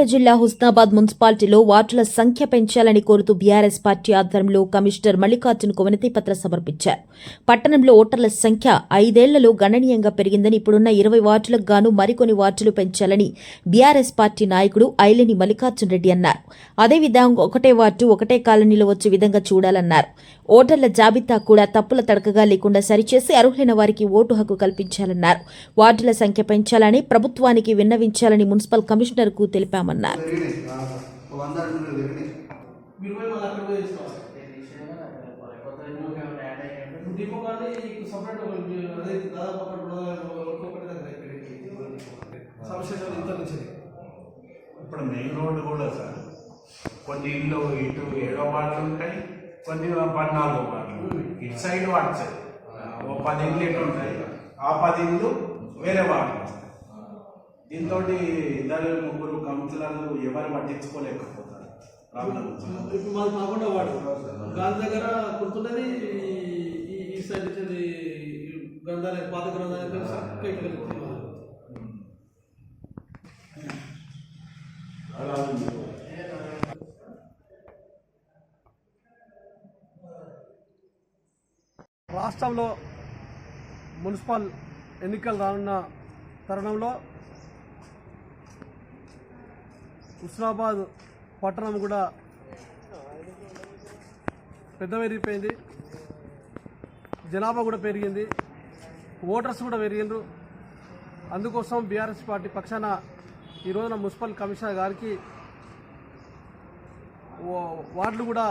సిద్దిపేట జిల్లా హుస్నాబాద్ మున్సిపాలిటీలో వార్డుల సంఖ్య పెంచాలని కోరుతూ బీఆర్ఎస్ పార్టీ ఆధ్వర్యంలో కమిషనర్ మల్లికార్జున్కు వినతి పత్రం సమర్పించారు. పట్టణంలో ఓటర్ల సంఖ్య ఐదేళ్ళలో గణనీయంగా పెరిగిందని ఇప్పుడున్న ఇరవై వార్డులకు గాను మరికొన్ని వార్డులు పెంచాలని బీఆర్ఎస్ పార్టీ నాయకుడు ఐలేని మల్లికార్జున్ రెడ్డి అన్నారు. అదేవిధంగా ఒకటే వార్డు ఒకటే కాలనీలో వచ్చే విధంగా చూడాలన్నారు. ఓటర్ల జాబితా కూడా తప్పుల తడకగా లేకుండా సరిచేసి అర్హులైన వారికి ఓటు హక్కు కల్పించాలన్నారు. వార్డుల సంఖ్య పెంచాలని ప్రభుత్వానికి విన్నవించాలని మున్సిపల్ కమిషనర్కు తెలిపాము చేస్తామన్నారు వంద మీరు అక్కడ ఇప్పుడు సపరేట్ ఇప్పుడు మెయిన్ రోడ్డు కూడా సార్ కొన్ని ఇల్లు ఇటు ఏడో వార్డులు ఉంటాయి కొన్ని పద్నాలుగో వార్డులు ఇటు సైడ్ వాడు సైడ్ ఓ పది ఇల్లు ఇటు ఉంటాయి ఆ పది ఇల్లు వేరే వార్డులు దీంతో ఇద్దరు ముగ్గురు కౌన్సిలర్లు ఎవరు పట్టించుకోలేకపోతారు. ఇప్పుడు మాది కాకుండా వాడు గాంధీ దగ్గర గుర్తున్నది ఈ- సైడ్ వచ్చేది గ్రంథాలయం పాత గ్రంథాలయం. రాష్ట్రంలో మున్సిపల్ ఎన్నికలు రానున్న తరుణంలో హుస్నాబాద్ పట్టణం కూడా పెద్ద పెరిగిపోయింది జనాభా కూడా పెరిగింది. ఓటర్స్ కూడా పెరిగిండ్రు. అందుకోసం బీఆర్ఎస్ పార్టీ పక్షాన ఈ రోజున మున్సిపల్ కమిషనర్ గారికి వార్డులు కూడా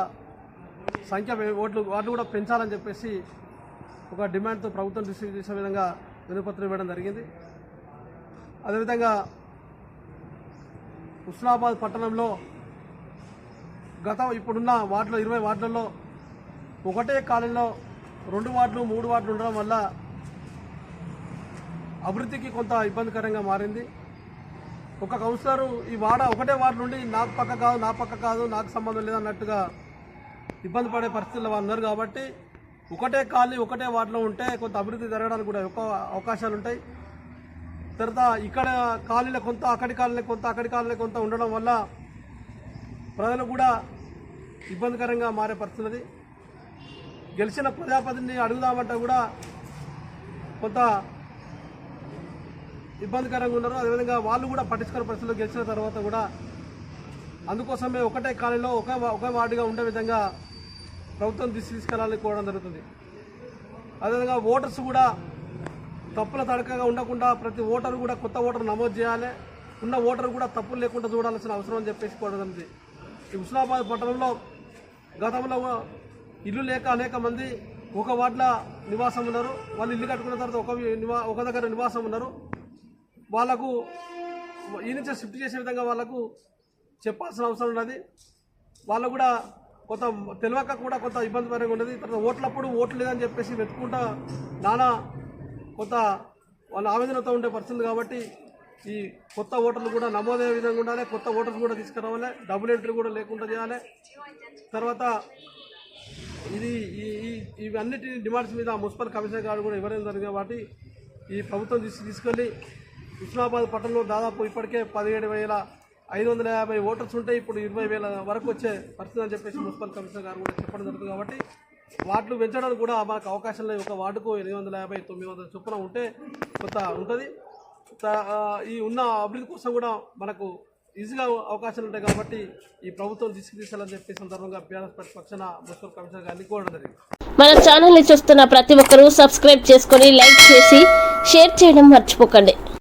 సంఖ్య ఓట్లు వార్డులు కూడా పెంచాలని చెప్పేసి ఒక డిమాండ్తో ప్రభుత్వం రిసీవ్ చేసే విధంగా వినపత్రం ఇవ్వడం జరిగింది. అదేవిధంగా హుస్నాబాద్ పట్టణంలో గత ఇప్పుడున్న వార్డులో ఇరవై వార్డులలో ఒకటే కాలంలో రెండు వార్డులు మూడు వార్డులు ఉండడం వల్ల అభివృద్ధికి కొంత ఇబ్బందికరంగా మారింది. ఒక కౌన్సిలరు ఈ వాడ ఒకటే వార్డు నుండి నాకు పక్క కాదు నా పక్క కాదు నాకు సంబంధం లేదన్నట్టుగా ఇబ్బంది పడే పరిస్థితుల్లో వాళ్ళు ఉన్నారు కాబట్టి ఒకటే కాలనీ ఒకటే వార్డులో ఉంటే కొంత అభివృద్ధి జరగడానికి కూడా ఎక్కువ అవకాశాలు ఉంటాయి. తర్వాత ఇక్కడ కాలనీలో కొంత అక్కడి కాలనీ కొంత అక్కడి కాలనీ కొంత ఉండడం వల్ల ప్రజలు కూడా ఇబ్బందికరంగా మారే పరిస్థితి గెలిచిన ప్రజాపతిని అడుగుదామంటే కూడా కొంత ఇబ్బందికరంగా ఉన్నారు. అదేవిధంగా వాళ్ళు కూడా పట్టించుకునే పరిస్థితులు గెలిచిన తర్వాత కూడా అందుకోసమే ఒకటే కాలనీలో ఒక ఒక వార్డుగా ఉండే విధంగా ప్రభుత్వం దిశ తీసుకెళ్ళాలని కోరడం జరుగుతుంది. అదేవిధంగా ఓటర్స్ కూడా తప్పుల తడకగా ఉండకుండా ప్రతి ఓటరు కూడా కొత్త ఓటర్ నమోదు చేయాలి. ఉన్న ఓటర్ కూడా తప్పులు లేకుండా చూడాల్సిన అవసరం అని చెప్పేసి కోరడం ఈ హుస్నాబాద్ పట్టణంలో గతంలో ఇల్లు లేక అనేక మంది ఒక వార్డుల నివాసం ఉన్నారు. వాళ్ళు ఇల్లు కట్టుకున్న తర్వాత ఒక నివా ఒక దగ్గర నివాసం ఉన్నారు. వాళ్ళకు ఈ నుంచే షిఫ్ట్ చేసే విధంగా వాళ్ళకు చెప్పాల్సిన అవసరం ఉన్నది. వాళ్ళు కూడా కొంత తెలియక కూడా కొంత ఇబ్బందికరంగా ఉన్నది. తర్వాత ఓట్లప్పుడు ఓట్లు లేదని చెప్పేసి వెతుకుంటా నానా కొంత వాళ్ళ ఆవేదనతో ఉండే పరిస్థితులు కాబట్టి ఈ కొత్త ఓటర్లు కూడా నమోదయ్యే విధంగా ఉండాలి కొత్త ఓటర్లు కూడా తీసుకురావాలి డబుల్ ఎంట్రీ కూడా లేకుండా చేయాలి. తర్వాత ఇది ఈ ఈ- ఇవన్నిటి డిమాండ్స్ మీద మున్సిపల్ కమిషనర్ గారు కూడా ఇవ్వడం జరిగింది కాబట్టి ఈ ప్రభుత్వం తీసు తీసుకెళ్ళి హుస్నాబాద్ పట్టణంలో దాదాపు ఇప్పటికే పదిహేడు వేల ఐదు వందల యాభై ఓటర్స్ ఉంటే ఇప్పుడు ఇరవై వేల వరకు వచ్చే పరిస్థితి అని చెప్పేసి మున్సిపల్ కమిషనర్ గారు కూడా చెప్పడం జరుగుతుంది కాబట్టి వాటిని పెంచడానికి కూడా మనకు అవకాశం లేదు. ఒక వార్డుకు ఎనిమిది వందల యాభై తొమ్మిది వందల చొప్పున ఉంటే కొంత ఉంటుంది. ఆ, ఈ ఉన్న అభివృద్ధి కోసం కూడా మనకు ఈజీగా అవకాశాలు ఉంటాయి కాబట్టి ఈ ప్రభుత్వం తీసుకుతీసాలని తీసుకోవాలని చెప్పి సందర్భంగా బీఆర్ఎస్ పార్టీ పక్షాన మున్సిపల్ కమిషనర్ గారిని కోరడం జరిగింది. మన ఛానల్ని చూస్తున్న ప్రతి ఒక్కరూ సబ్స్క్రైబ్ చేసుకొని లైక్ చేసి షేర్ చేయడం మర్చిపోకండి.